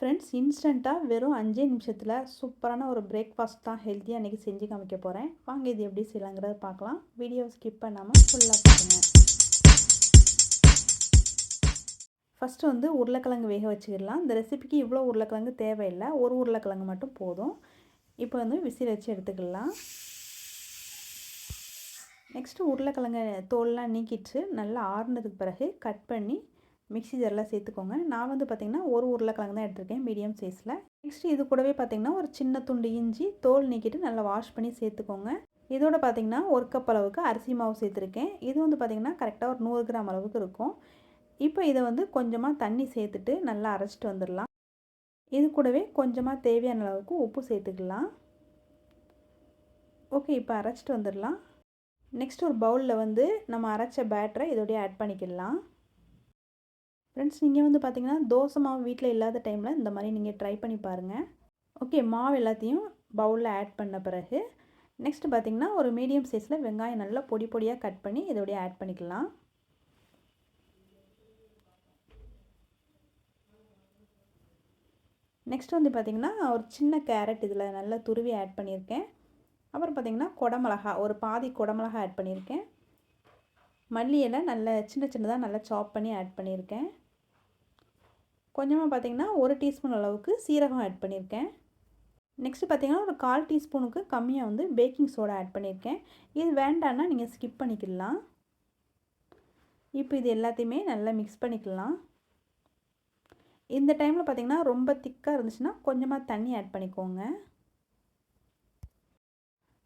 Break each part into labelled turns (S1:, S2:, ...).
S1: Friends இன்ஸ்டண்ட்டாக வெறும் அஞ்சே நிமிஷத்தில் சூப்பரான ஒரு பிரேக்ஃபாஸ்ட் தான் ஹெல்த்தியாக அன்றைக்கி செஞ்சு காமிக்க போகிறேன் வாங்க இது எப்படி செய்யலாங்கிறத பார்க்கலாம். வீடியோ ஸ்கிப் பண்ணாமல் ஃபுல்லாக பாருங்கள் ஃபஸ்ட்டு வந்து உருளைக்கிழங்கு வேக வச்சுக்கிடலாம். இந்த ரெசிபிக்கு இவ்வளோ உருளைக்கிழங்கு தேவையில்லை. ஒரு உருளைக்கிழங்கு மட்டும் போதும். இப்போ வந்து விசில் வச்சு எடுத்துக்கலாம். நெக்ஸ்ட்டு உருளைக்கிழங்கு தோல்லாம் நீக்கிட்டு நல்லா ஆறுனதுக்கு பிறகு கட் பண்ணி மிக்ஸி ஜாரில் சேர்த்துக்கோங்க. நான் வந்து பார்த்திங்கன்னா ஒரு உருளைக்கிழங்கு தான் எடுத்திருக்கேன் மீடியம் சைஸில் நெக்ஸ்ட்டு இது கூடவே பார்த்திங்கன்னா ஒரு சின்ன துண்டு இஞ்சி தோல் நீக்கிட்டு நல்லா வாஷ் பண்ணி சேர்த்துக்கோங்க. இதோட பார்த்திங்கன்னா ஒரு கப் அளவுக்கு அரிசி மாவு சேர்த்துருக்கேன். இது வந்து பார்த்திங்கன்னா கரெக்டாக ஒரு நூறு கிராம் அளவுக்கு இருக்கும். இப்போ இதை வந்து கொஞ்சமாக தண்ணி சேர்த்துட்டு நல்லா அரைச்சிட்டு வந்துடலாம். இது கூடவே கொஞ்சமாக தேவையான அளவுக்கு உப்பு சேர்த்துக்கலாம். ஓகே இப்போ அரைச்சிட்டு வந்துடலாம். நெக்ஸ்ட் ஒரு பவுலில் வந்து நம்ம அரைச்ச பேட்டரை இதோடய ஆட் பண்ணிக்கலாம் ஃப்ரெண்ட்ஸ் நீங்கள் வந்து பார்த்தீங்கன்னா தோசை மாவு வீட்டில் இல்லாத டைமில் இந்த மாதிரி நீங்கள் ட்ரை பண்ணி பாருங்கள் ஓகே மாவு எல்லாத்தையும் பவுலில் ஆட் பண்ண பிறகு நெக்ஸ்ட்டு பார்த்திங்கன்னா ஒரு மீடியம் சைஸில் வெங்காயம் நல்லா பொடி பொடியாக கட் பண்ணி இதோடய ஆட் பண்ணிக்கலாம். நெக்ஸ்ட் வந்து பார்த்திங்கன்னா ஒரு சின்ன கேரட் இதில் நல்லா துருவி ஆட் பண்ணியிருக்கேன். அப்புறம் பார்த்திங்கன்னா குடமிளகா ஒரு பாதி குடமிளகா ஆட் பண்ணியிருக்கேன். மல்லி எல்லாம் நல்ல சின்ன சின்னதாக நல்லா சாப் பண்ணி ஆட் பண்ணியிருக்கேன். கொஞ்சமாக பார்த்திங்கன்னா ஒரு டீஸ்பூன் அளவுக்கு சீரகம் ஆட் பண்ணியிருக்கேன். நெக்ஸ்ட்டு பார்த்திங்கன்னா ஒரு கால் டீஸ்பூனுக்கு கம்மியாக வந்து பேக்கிங் சோடா ஆட் பண்ணியிருக்கேன். இது வேண்டான்னா நீங்கள் ஸ்கிப் பண்ணிக்கலாம். இப்போ இது எல்லாத்தையுமே நல்லா மிக்ஸ் பண்ணிக்கலாம். இந்த டைமில் பார்த்திங்கன்னா ரொம்ப திக்காக இருந்துச்சுன்னா கொஞ்சமாக தண்ணி ஆட் பண்ணிக்கோங்க.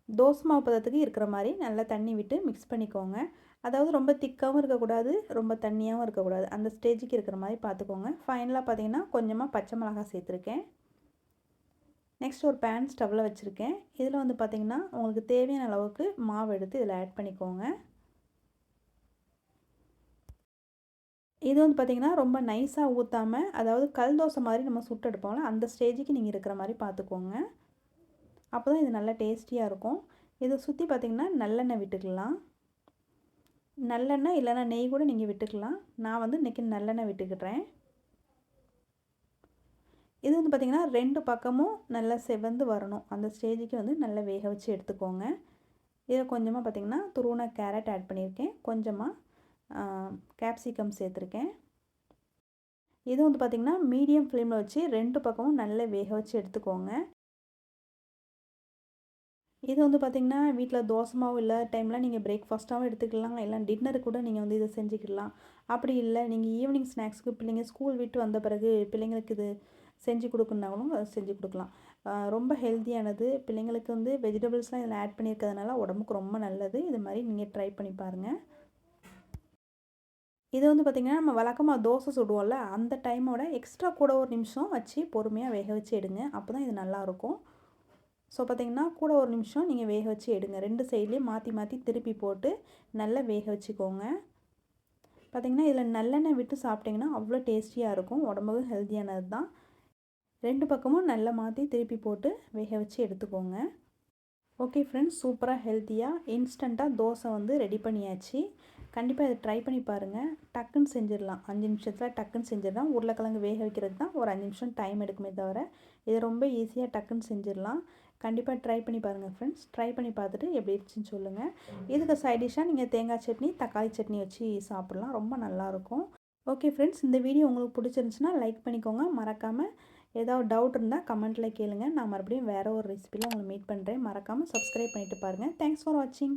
S1: தோசை மாவு பதத்துக்கு இருக்கிற மாதிரி நல்லா தண்ணி விட்டு மிக்ஸ் பண்ணிக்கோங்க. அதாவது ரொம்ப திக்காகவும் இருக்கக்கூடாது ரொம்ப தண்ணியாகவும் இருக்கக்கூடாது. அந்த ஸ்டேஜுக்கு இருக்கிற மாதிரி பார்த்துக்கோங்க. ஃபைனலாக பார்த்தீங்கன்னா கொஞ்சமாக பச்சை மிளகாய் சேர்த்துருக்கேன். நெக்ஸ்ட் ஒரு பேன் ஸ்டவ்வில் வச்சுருக்கேன். இதில் வந்து பார்த்திங்கன்னா உங்களுக்கு தேவையான அளவுக்கு மாவு எடுத்து இதில் ஆட் பண்ணிக்கோங்க. இது வந்து பார்த்திங்கன்னா ரொம்ப நைஸாக ஊற்றாமல் அதாவது கல் தோசை மாதிரி நம்ம சுட்டு எடுப்போம்ல அந்த ஸ்டேஜுக்கு நீங்கள் இருக்கிற மாதிரி பார்த்துக்கோங்க. அப்போ தான் இது நல்லா டேஸ்டியாக இருக்கும். இதை சுற்றி பார்த்திங்கன்னா நல்லெண்ணெய் விட்டுக்கலாம். நல்லெண்ணெய் இல்லைன்னா நெய் கூட நீங்கள் விட்டுக்கலாம். நான் வந்து இன்றைக்கி நல்லெண்ணெய் விட்டுக்கிட்டேன் இது வந்து பார்த்திங்கன்னா ரெண்டு பக்கமும் நல்லா செவந்து வரணும். அந்த ஸ்டேஜுக்கு வந்து நல்லா வேக வச்சு எடுத்துக்கோங்க. இதில் கொஞ்சமாக பார்த்திங்கன்னா துருவன கேரட் ஆட் பண்ணியிருக்கேன். கொஞ்சமாக கேப்சிகம் சேர்த்துருக்கேன். இது வந்து பார்த்திங்கன்னா மீடியம் ஃப்ளேமில் வச்சு ரெண்டு பக்கமும் நல்லா வேக வச்சு எடுத்துக்கோங்க. இது வந்து பார்த்திங்கன்னா வீட்டில் தோசை மாவு இல்லாத டைமில் நீங்கள் பிரேக்ஃபாஸ்ட்டாகவும் எடுத்துக்கலாம். இல்லை டின்னரு கூட நீங்கள் வந்து இதை செஞ்சுக்கலாம். அப்படி இல்லை நீங்கள் ஈவினிங் ஸ்நாக்ஸ்க்கு பிள்ளைங்க ஸ்கூல் விட்டு வந்த பிறகு பிள்ளைங்களுக்கு இது செஞ்சு கொடுக்குனாலும் அதை செஞ்சு கொடுக்கலாம். ரொம்ப ஹெல்த்தியானது பிள்ளைங்களுக்கு வந்து வெஜிடபிள்ஸ்லாம் இதில் ஆட் பண்ணியிருக்கிறதுனால உடம்புக்கு ரொம்ப நல்லது. இது மாதிரி நீங்கள் ட்ரை பண்ணி பாருங்கள் இது வந்து பார்த்திங்கன்னா நம்ம வழக்கமாக தோசை சுடுவோம்ல அந்த டைமோட எக்ஸ்ட்ரா கூட ஒரு நிமிஷம் வச்சு பொறுமையாக வேக வச்சு எடுங்க. அப்போ தான் இது நல்லாயிருக்கும் ஸோ பார்த்திங்கன்னா கூட ஒரு நிமிஷம் நீங்கள் வேக வச்சு எடுங்க. ரெண்டு சைட்லேயும் மாற்றி மாற்றி திருப்பி போட்டு நல்லா வேக வச்சுக்கோங்க. பார்த்திங்கன்னா இதில் நல்லெண்ணெய் விட்டு சாப்பிட்டிங்கன்னா அவ்வளோ டேஸ்டியாக இருக்கும். உடம்புக்கு ஹெல்த்தியானது தான். ரெண்டு பக்கமும் நல்லா மாற்றி திருப்பி போட்டு வேக வச்சு எடுத்துக்கோங்க. ஓகே ஃப்ரெண்ட்ஸ் சூப்பராக ஹெல்த்தியாக இன்ஸ்டண்ட்டாக தோசை வந்து ரெடி பண்ணியாச்சு. கண்டிப்பாக இதை ட்ரை பண்ணி பாருங்கள் டக்குன்னு செஞ்சிடலாம். அஞ்சு நிமிஷத்தில் டக்குன்னு செஞ்சிடலாம். உருளைக்கிழங்கு வேக வைக்கிறது தான் ஒரு அஞ்சு நிமிஷம் டைம் எடுக்குமே தவிர இது ரொம்ப ஈஸியாக டக்குன்னு செஞ்சிடலாம். கண்டிப்பாக ட்ரை பண்ணி பாருங்கள் ஃப்ரெண்ட்ஸ் ட்ரை பண்ணி பார்த்துட்டு எப்படி இருந்துச்சுன்னு சொல்லுங்கள் இதுக்கு சைட் டிஷ்ஷாக நீங்கள் தேங்காய் சட்னி தக்காளி சட்னி வச்சு சாப்பிட்லாம். ரொம்ப நல்லாயிருக்கும் ஓகே ஃப்ரெண்ட்ஸ் இந்த வீடியோ உங்களுக்கு பிடிச்சிருந்துச்சுன்னா லைக் பண்ணிக்கோங்க. மறக்காமல் ஏதாவது டவுட் இருந்தால் கமெண்ட்டில் கேளுங்கள் நான் மறுபடியும் வேறு ஒரு ரெசிபியில் உங்களை மீட் பண்ணுறேன் மறக்காமல் சப்ஸ்கிரைப் பண்ணிவிட்டு பாருங்கள் தேங்க்ஸ் ஃபார் வாட்சிங்